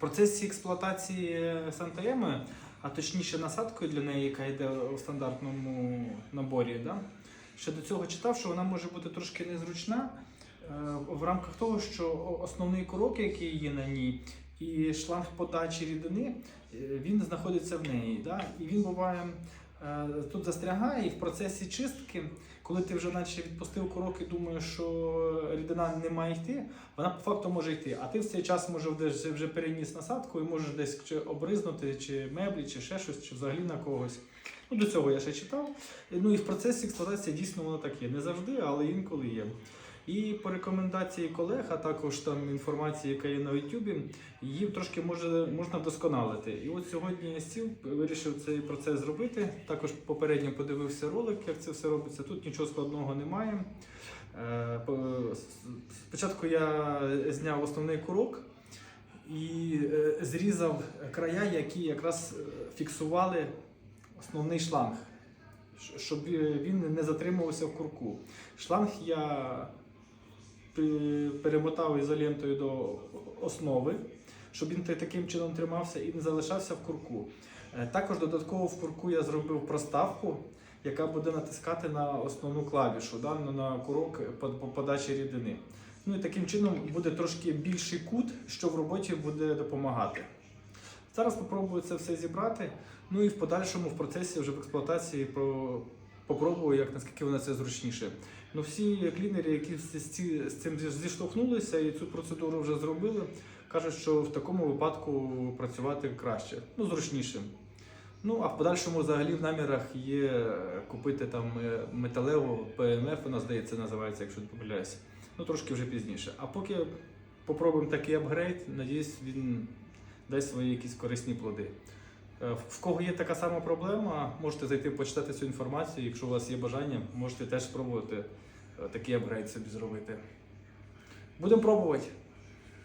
процесі експлуатації Сантаєми, а точніше насадкою для неї, яка йде у стандартному наборі, да? ще до цього читав, що вона може бути трошки незручна е, в рамках того, що основний курок, який є на ній, і шланг подачі рідини, е, він знаходиться в неї. Да? І він буває е, тут застрягає, і в процесі чистки, коли ти вже наче відпустив курок і думаєш, що рідина не має йти, вона по факту може йти. А ти в цей час може вже переніс насадку і можеш десь чи обризнути, чи меблі, чи ще щось, чи взагалі на когось. Ну, до цього я ще читав. Ну і в процесі експлуатації дійсно воно так є. Не завжди, але інколи є. І по рекомендації колег, а також там інформації, яка є на YouTube, її трошки може, можна вдосконалити. І от сьогодні я сів, вирішив цей процес зробити. Також попередньо подивився ролик, як це все робиться. Тут нічого складного немає. Е, Спочатку я зняв основний курок і е, зрізав края, які якраз е, фіксували основний шланг, щоб він не затримувався в курку. Шланг я перемотав ізолентою до основи, щоб він таким чином тримався і не залишався в курку. Е, Також додатково в курку я зробив проставку, яка буде натискати на основну клавішу, да, на- курок по, по подачі рідини. Ну і таким чином буде трошки більший кут, що в роботі буде допомагати. Зараз спробую це все зібрати. Ну і в подальшому в процесі вже в експлуатації попробую, як наскільки воно це зручніше. Ну всі клінери, які з цим зіштовхнулися і цю процедуру вже зробили, кажуть, що в такому випадку працювати краще, ну зручніше. Ну а в подальшому взагалі в намірах є купити там е, металеву ПМФ, вона здається, називається, якщо не помиляюся. Ну трошки вже пізніше. А поки попробуємо такий апгрейд, надіюсь, він дасть свої якісь корисні плоди. Е, В кого є така сама проблема, можете зайти почитати цю інформацію. Якщо у вас є бажання, можете теж спробувати е, такий апгрейд собі зробити. Будемо пробувати.